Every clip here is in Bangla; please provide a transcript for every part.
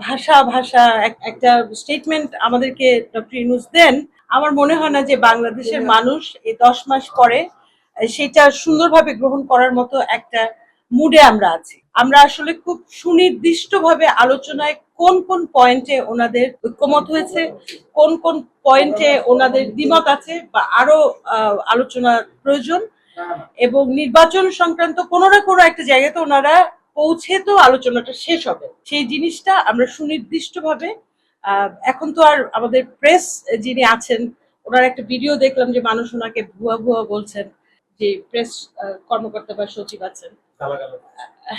ভাষা ভাষা এক- একটা স্টেটমেন্ট আমাদেরকে ডক্টর ইউনুস দেন। আমার মনে হয় না যে বাংলাদেশের মানুষ এই দশ মাস পরে সেটা সুন্দরভাবে গ্রহণ করার মতো একটা মুডে আমরা আছি। আমরা আসলে খুব সুনির্দিষ্টভাবে আলোচনায় কোন কোন পয়েন্টে ওনাদের ঐক্যমত হয়েছে কোন কোন পয়েন্টে ওনাদের দ্বিমত আছে বা আরও আহ, আলোচনা প্রয়োজন। এবং নির্বাচন সংক্রান্ত কোনো না কোনো একটা জায়গাতে ওনারা পৌঁছে তো আলোচনাটা শেষ হবে। সেই জিনিসটা আমরা সুনির্দিষ্টভাবে আহ, এখন তো আর আমাদের প্রেস যিনি আছেন ওনার একটা ভিডিও দেখলাম যে মানুষ ওনাকে ভুয়া ভুয়া বলছেন যে প্রেস কর্মকর্তা বা সচিব আছেন।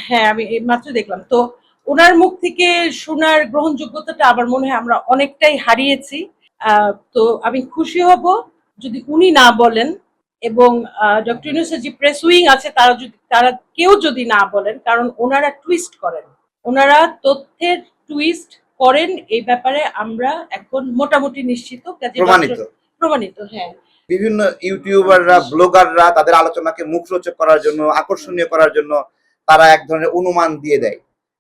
হ্যাঁ আমি মাত্র দেখলাম। তো ওনার মুখ থেকে শোনার গ্রহণযোগ্যতাটা আমার মনে হয় আমরা অনেকটাই হারিয়েছি। আহ, তো আমি খুশি হব যদি উনি না বলেন এবং ডক্টর ইউনুসের যে প্রেস উইং আছে তারা যদি তারা কেউ যদি না বলেন কারণ ওনারা টুইস্ট করেন। ওনারা তথ্যের টুইস্ট করেন এই ব্যাপারে আমরা এখন মোটামুটি নিশ্চিত। প্রমাণিত। প্রমাণিত হ্যাঁ। বিভিন্ন ইউটিউবাররা ব্লগাররা তাদের আলোচনাকে মুখরোচক করার জন্য আকর্ষণীয় করার জন্য তারা এক ধরনের অনুমান দিয়ে দেয়।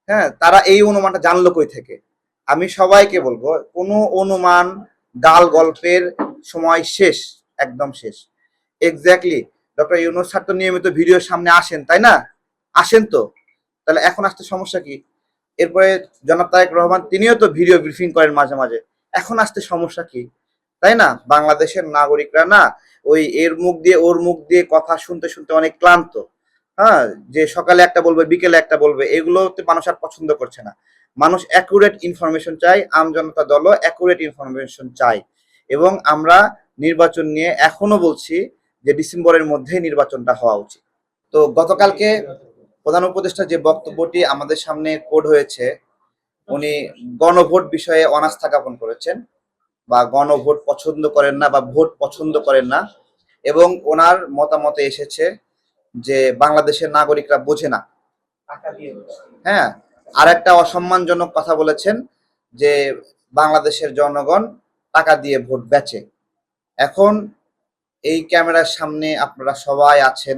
হ্যাঁ তারা এই অনুমানটা জানলো কই থেকে? আমি সবাইকে বলব কোনো অনুমান গাল গল্পের সময় শেষ একদম শেষ। এক্স্যাক্টলি ডক্টর ইউনুস স্যার তো নিয়মিত ভিডিওর সামনে আসেন, তাই না? আসেন তো। তাহলে এখন আসতে সমস্যা কি? এরপরে জনাব তারেক রহমান, তিনিও তো ভিডিও ব্রিফিং করেন মাঝে মাঝে। এখন আসতে সমস্যা কি? তাই না? বাংলাদেশের নাগরিকরা না, ওই এর মুখ দিয়ে, ওর মুখ দিয়ে কথা শুনতে শুনতে অনেক ক্লান্ত। হ্যাঁ যে সকালে একটা বলবে, বিকেলে একটা বলবে, এগুলোতে মানুষ আর পছন্দ করছে না। মানুষ অ্যাকুরেট ইনফরমেশন চাই আম জনতা দলও অ্যাকুরেট ইনফরমেশন চাই এবং আমরা নির্বাচন নিয়ে এখনও বলছি যে ডিসেম্বরের মধ্যেই নির্বাচনটা হওয়া উচিত। তো গতকালকে প্রধান উপদেষ্টা যে বক্তব্যটি আমাদের সামনে কোড হয়েছে উনি গণভোট বিষয়ে অনাস্থা জ্ঞাপন করেছেন বা গণভোট পছন্দ করেন না বা ভোট পছন্দ করেন না এবং ওনার মতামতে এসেছে যে বাংলাদেশের নাগরিকরা বোঝে না। হ্যাঁ আর একটা অসম্মানজনক কথা বলেছেন যে বাংলাদেশের জনগণ টাকা দিয়ে ভোট বেচে। এখন এই ক্যামেরার সামনে আপনারা সবাই আছেন।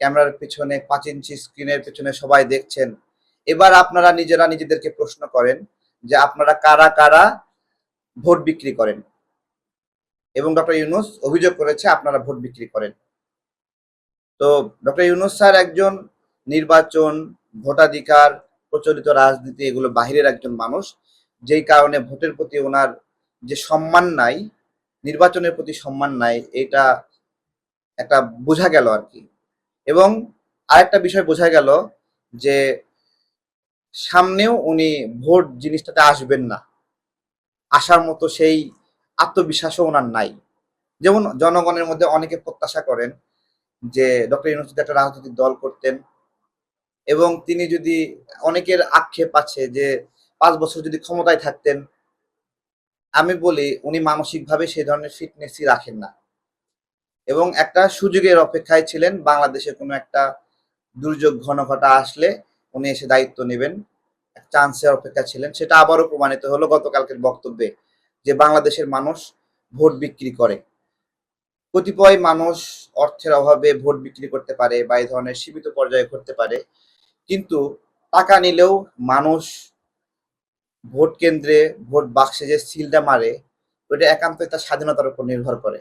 ক্যামেরার পিছনে পাঁচ ইঞ্চি স্ক্রিনের পিছনে সবাই দেখছেন। এবার আপনারা নিজেরা নিজেদেরকে প্রশ্ন করেন যে আপনারা কারা কারা ভোট বিক্রি করেন? এবং ডক্টর ইউনুস অভিযোগ করেছে আপনারা ভোট বিক্রি করেন। তো ডক্টর ইউনুস স্যার একজন নির্বাচন ভোটাধিকার, প্রচলিত রাজনীতি, এগুলো বাহিরের একজন মানুষ। যেই কারণে ভোটের প্রতি ওনার যে সম্মান নাই নির্বাচনের প্রতি সম্মান নাই, এটা একটা বোঝা গেল আর কি। এবং আরেকটা বিষয় বোঝা গেল যে সামনেও উনি ভোট জিনিসটাতে আসবেন না। আসার মতো সেই আত্মবিশ্বাসও ওনার নাই। যেমন জনগণের মধ্যে অনেকে প্রত্যাশা করেন যে ডক্টর ইউনুস যদি একটা রাজনৈতিক দল করতেন এবং তিনি যদি অনেকের আক্ষেপ আছে যে পাঁচ বছর যদি ক্ষমতায় থাকতেন আমি বলি, উনি মানসিকভাবে সেই ধরনের ফিটনেসই রাখেন না। এবং একটা সুযোগের অপেক্ষায় ছিলেন, বাংলাদেশে কোনো একটা দুর্যোগ ঘন ঘটা আসলে উনি এসে দায়িত্ব নেবেন। চান্সের অপেক্ষা ছিলেন। সেটা আবারও প্রমাণিত হলো গতকালকের বক্তব্যে যে বাংলাদেশের মানুষ ভোট বিক্রি করে। কতিপয় মানুষ অর্থের অভাবে ভোট বিক্রি করতে পারে বা এই ধরনের সীমিত পর্যায়ে করতে পারে। কিন্তু টাকা নিলেও মানুষ ভোট কেন্দ্রে ভোট বাক্সে যে সিলটা মারে, ওইটা একান্তই তার স্বাধীনতার উপর নির্ভর করে।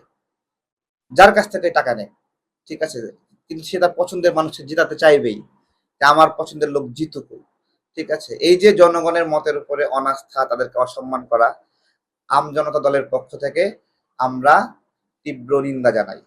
যার কাছ থেকে টাকা নেয়, ঠিক আছে? কিন্তু সে তার পছন্দের মানুষকে জিতাতে চাইবেই। আমার পছন্দের লোক জিতুক, ঠিক আছে? এই যে জনগণের মতের উপরে অনাস্থা, তাদেরকে অসম্মান করা, আম জনতা দলের পক্ষ থেকে আমরা তীব্র নিন্দা জানাই।